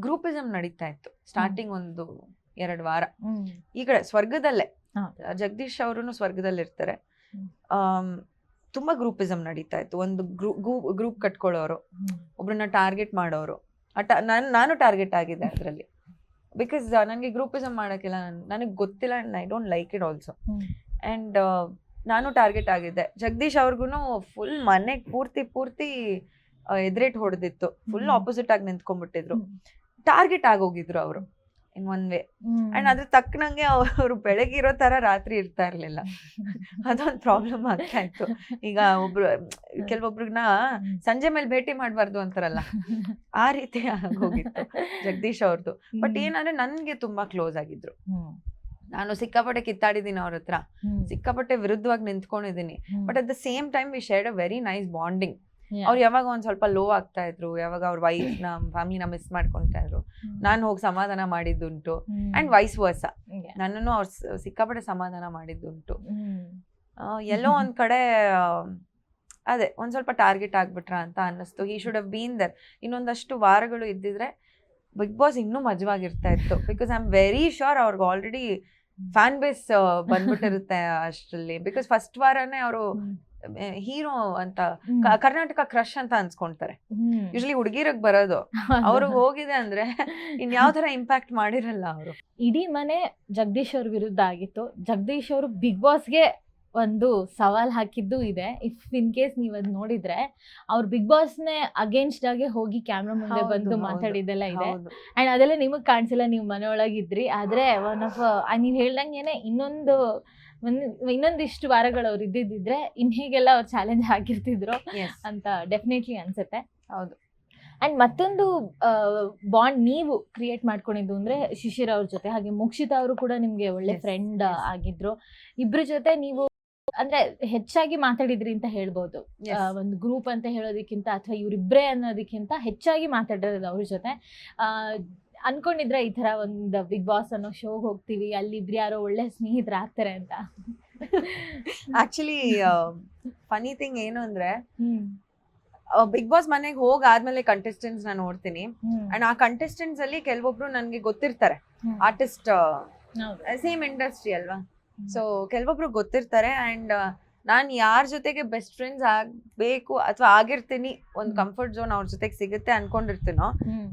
Groupism ನಡೀತಾ ಇತ್ತು. Starting ಒಂದು ಎರಡು ವಾರ. ಈ ಕಡೆ ಸ್ವರ್ಗದಲ್ಲೇ. ಜಗದೀಶ್ ಅವರು ಸ್ವರ್ಗದಲ್ಲಿ ಇರ್ತಾರೆ. ತುಂಬಾ ಗ್ರೂಪಿಸಮ್ ನಡೀತಾ ಇತ್ತು. ಒಂದು ಗ್ರೂಪ್ ಕಟ್ಕೊಳ್ಳೋರು ಒಬ್ಬರನ್ನ ಒಬ್ರನ್ನ ಟಾರ್ಗೆಟ್ ಮಾಡೋರು. ನಾನು ನಾನು ಟಾರ್ಗೆಟ್ ಆಗಿದ್ದೆ ಅದರಲ್ಲಿ. ಬಿಕಾಸ್ ನನಗೆ ಗ್ರೂಪಿಸಮ್ ಮಾಡೋಕ್ಕೆಲ್ಲ ನನಗೆ ಗೊತ್ತಿಲ್ಲ and I don't like it also and and ನಾನು ಟಾರ್ಗೆಟ್ ಆಗಿದ್ದೆ. ಜಗದೀಶ್ ಅವ್ರಿಗೂ ಫುಲ್ ಮನೆಗೆ ಪೂರ್ತಿ ಪೂರ್ತಿ ಎದುರೇಟ್ ಹೊಡೆದಿತ್ತು. ಫುಲ್. ಆಪೋಸಿಟ್ ಆಗಿ ನಿಂತ್ಕೊಂಡ್ಬಿಟ್ಟಿದ್ರು. ಟಾರ್ಗೆಟ್ ಆಗೋಗಿದ್ರು ಅವರು ಇನ್ ಒನ್ ವೇ. ಅಂಡ್ ಅದ್ರ ತಕ್ಕನಂಗೆ ಅವರು ಬೆಳಗ್ಗೆ ಇರೋ ತರ ರಾತ್ರಿ ಇರ್ತಾ ಇರ್ಲಿಲ್ಲ. ಅದೊಂದು ಪ್ರಾಬ್ಲಮ್ ಆಗ್ತಾ ಇತ್ತು. ಈಗ ಒಬ್ರು ಕೆಲವೊಬ್ರಿಗನ ಸಂಜೆ ಮೇಲೆ ಭೇಟಿ ಮಾಡಬಾರ್ದು ಅಂತಾರಲ್ಲ. ಆ ರೀತಿ ಆಗೋಗಿತ್ತು ಜಗದೀಶ್ ಅವ್ರದ್ದು ಬಟ್ ಏನಂದ್ರೆ ನನ್ಗೆ ತುಂಬಾ ಕ್ಲೋಸ್ ಆಗಿದ್ರು. ನಾನು ಸಿಕ್ಕಾಪಟ್ಟೆ ಕಿತ್ತಾಡಿದ್ದೀನಿ ಅವ್ರ ಹತ್ರ. ಸಿಕ್ಕಾಪಟ್ಟೆ ವಿರುದ್ಧವಾಗಿ ನಿಂತ್ಕೊಂಡಿದ್ದೀನಿ. But at the same time we shared a very nice bonding. ಅವ್ರು ಯಾವಾಗ ಒಂದ್ ಸ್ವಲ್ಪ ಲೋ ಆಗ್ತಾ ಇದ್ರು ಯಾವಾಗ ಅವ್ರ ವೈಫ್ನ ಫ್ಯಾಮಿಲಿನ ಮಿಸ್ ಮಾಡ್ಕೊಂತಾ ಇದ್ರು. ನಾನು ಹೋಗಿ ಸಮಾಧಾನ ಮಾಡಿದ್ದುಂಟು. ಅಂಡ್ ವೈಸ್ ವರ್ಸ. ನನ್ನನ್ನು ಅವ್ರ ಸಿಕ್ಕಾಪಟ್ಟೆ ಸಮಾಧಾನ ಮಾಡಿದ್ದುಂಟು. ಎಲ್ಲೋ ಒಂದ್ ಕಡೆ ಅದೇ ಒಂದ್ ಸ್ವಲ್ಪ ಟಾರ್ಗೆಟ್ ಆಗ್ಬಿಟ್ರ ಅಂತ ಅನ್ನಿಸ್ತು. He should have been there ಇನ್ನೊಂದಷ್ಟು ವಾರಗಳು ಇದ್ದಿದ್ರೆ ಬಿಗ್ ಬಾಸ್ ಇನ್ನೂ ಮಜವಾಗಿರ್ತಾ ಇತ್ತು. Because I am very sure ಅವ್ರಿಗೆ ಆಲ್ರೆಡಿ ಫ್ಯಾನ್ ಬೇಸ್ ಬಂದ್ಬಿಟ್ಟಿರುತ್ತೆ ಅಷ್ಟರಲ್ಲಿ. ಬಿಕಾಸ್ ಫಸ್ಟ್ ವಾರನೇ ಅವರು. ಹೀರೋ ಅಂತ ಕರ್ನಾಟಕ ಕ್ರಶ್ ಅಂತ ಅನ್ಸ್ಕೊಂತಾರೆ. ಯೂಶಲಿ ಹುಡುಗಿರಗ್ ಬರೋದು. ಅವ್ರಿಗೆ ಹೋಗಿದೆ ಅಂದ್ರೆ ಇನ್ ಯಾವ ತರ ಇಂಪ್ಯಾಕ್ಟ್ ಮಾಡಿರಲ್ಲ ಅವರು. ಇಡೀ ಮನೆ ಜಗದೀಶ್ ಅವ್ರ ವಿರುದ್ಧ ಆಗಿತ್ತು. ಜಗದೀಶ್ ಅವರು ಬಿಗ್ ಬಾಸ್ಗೆ ಒಂದು ಸವಾಲ್ ಹಾಕಿದ್ದು ಇದೆ. ಇಫ್ ಇನ್ ಕೇಸ್ ನೀವ್ ಅದ್ ನೋಡಿದ್ರೆ ಅವ್ರ ಬಿಗ್ ಬಾಸ್ ನೇ ಅಗೇನ್ಸ್ಟ್ ಆಗಿ ಹೋಗಿ ಕ್ಯಾಮ್ರಾ ಮುಂದೆ ಬಂದು ಮಾತಾಡಿದೆಲ್ಲ ಮಾತಾಡಿದ್ದೆಲ್ಲ ಇದೆ. ಅಂಡ್ ಅದೆಲ್ಲ ನಿಮಗ್ ಕಾಣಿಸಿಲ್ಲ ನೀವು ಮನೆಯೊಳಗಿದ್ರಿ ಆದ್ರೆ ಒನ್ ಆಫ್ ನೀವ್ ಹೇಳ್ದಂಗೆನೆ ಇನ್ನೊಂದು ಒಂದ್ ಇನ್ನೊಂದಿಷ್ಟು ವಾರಗಳು ಅವ್ರು ಇದ್ದಿದ್ದಿದ್ರೆ ಇನ್ ಹೀಗೆಲ್ಲ ಅವ್ರು ಚಾಲೆಂಜ್ ಆಗಿರ್ತಿದ್ರು ಅಂತ ಡೆಫಿನೆಟ್ಲಿ ಅನ್ಸುತ್ತೆ. ಹೌದು. ಅಂಡ್ ಮತ್ತೊಂದು ಬಾಂಡ್ ನೀವು ಕ್ರಿಯೇಟ್ ಮಾಡ್ಕೊಂಡಿದ್ದು ಅಂದ್ರೆ ಶಿಶಿರ್ ಅವ್ರ ಜೊತೆ. ಹಾಗೆ ಮುಕ್ಷಿತಾ ಅವರು ಕೂಡ ನಿಮ್ಗೆ ಒಳ್ಳೆ ಫ್ರೆಂಡ್. ಆಗಿದ್ರು. ಇಬ್ರ ಜೊತೆ ನೀವು ಅಂದ್ರೆ ಹೆಚ್ಚಾಗಿ ಮಾತಾಡಿದ್ರಿ ಅಂತ ಹೇಳ್ಬೋದು. ಒಂದು ಗ್ರೂಪ್ ಅಂತ ಹೇಳೋದಕ್ಕಿಂತ ಅಥವಾ ಇವರಿಬ್ರೇ ಅನ್ನೋದಕ್ಕಿಂತ ಹೆಚ್ಚಾಗಿ ಮಾತಾಡಿರೋದು ಅವ್ರ ಜೊತೆ. ಅನ್ಕೊಂಡಿದ್ರೆ ಈ ತರ ಒಂದು ಬಿಗ್ ಬಾಸ್ ಅನ್ನೋ ಶೋಗೆ ಹೋಗ್ತೀವಿ ಅಲ್ಲಿ ಇಬ್ರು ಯಾರೋ ಒಳ್ಳೆ ಸ್ನೇಹಿತರಾಗ್ತಾರೆ ಅಂತ. ಆಕ್ಚುಲಿ ಫನಿ ಥಿಂಗ್ ಏನು ಅಂದ್ರೆ ಬಿಗ್ ಬಾಸ್ ಮನೆಗೆ ಹೋಗಾದ್ಮೇಲೆ ಕಂಟೆಸ್ಟೆಂಟ್ಸ್ ನಾನು ನೋಡ್ತೀನಿ. ಅಂಡ್ ಆ ಕಂಟೆಸ್ಟೆಂಟ್ಸ್ ಅಲ್ಲಿ ಕೆಲವೊಬ್ರು ನನ್ಗೆ ಗೊತ್ತಿರ್ತಾರೆ. ಆರ್ಟಿಸ್ಟ್ ಸೇಮ್ ಇಂಡಸ್ಟ್ರಿ ಅಲ್ವಾ? ಸೊ ಕೆಲವೊಬ್ರು ಗೊತ್ತಿರ್ತಾರೆ. ಅಂಡ್ ನಾನ್ ಯಾರ ಜೊತೆಗೆ ಬೆಸ್ಟ್ ಫ್ರೆಂಡ್ಸ್ ಆಗ್ಬೇಕು ಅಥವಾ ಆಗಿರ್ತೀನಿ ಒಂದು ಕಂಫರ್ಟ್ ಝೋನ್ ಅವ್ರ ಜೊತೆಗೆ ಸಿಗುತ್ತೆ ಅನ್ಕೊಂಡಿರ್ತೀನೋ.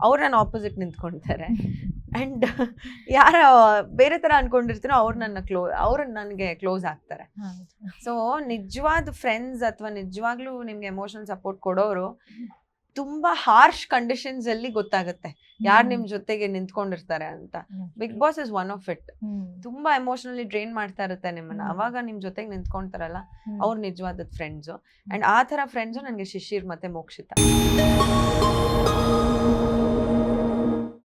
ಅವ್ರು ನನ್ನ ಆಪೋಸಿಟ್ ನಿಂತ್ಕೊಳ್ತಾರೆ ಅಂಡ್ ಯಾರ ಬೇರೆ ತರ ಅನ್ಕೊಂಡಿರ್ತೀನೋ ಅವ್ರು ನನ್ನ ಕ್ಲೋ ಅವ್ರು ನನಗೆ ಕ್ಲೋಸ್ ಆಗ್ತಾರೆ. ಸೊ ನಿಜವಾದ ಫ್ರೆಂಡ್ಸ್ ಅಥವಾ ನಿಜವಾಗ್ಲೂ ನಿಮ್ಗೆ ಎಮೋಷನಲ್ ಸಪೋರ್ಟ್ ಕೊಡೋರು ತುಂಬಾ ಹಾರ್ಶ್ ಕಂಡೀಷನ್ಸ್ ಅಲ್ಲಿ ಗೊತ್ತಾಗುತ್ತೆ. ಯಾರು ನಿಮ್ ಜೊತೆಗೆ ನಿಂತ್ಕೊಂಡಿರ್ತಾರೆ ಅಂತ. Big boss is one of it ತುಂಬಾ ಎಮೋಷನಲಿ ಡ್ರೈನ್ ಮಾಡ್ತಾ ಇರುತ್ತೆ ನಿಮ್ಮನ್ನ. ಅವಾಗ ನಿಮ್ ಜೊತೆಗೆ ನಿಂತ್ಕೊಂತಾರಲ್ಲ ಅವ್ರ ಅವ್ರು ನಿಜವಾದ ಫ್ರೆಂಡ್ಸು ಅಂಡ್ ಆ ತರ ಫ್ರೆಂಡ್ಸು ನನಗೆ ಶಿಶಿರ್ ಮತ್ತೆ ಮೋಕ್ಷಿತ.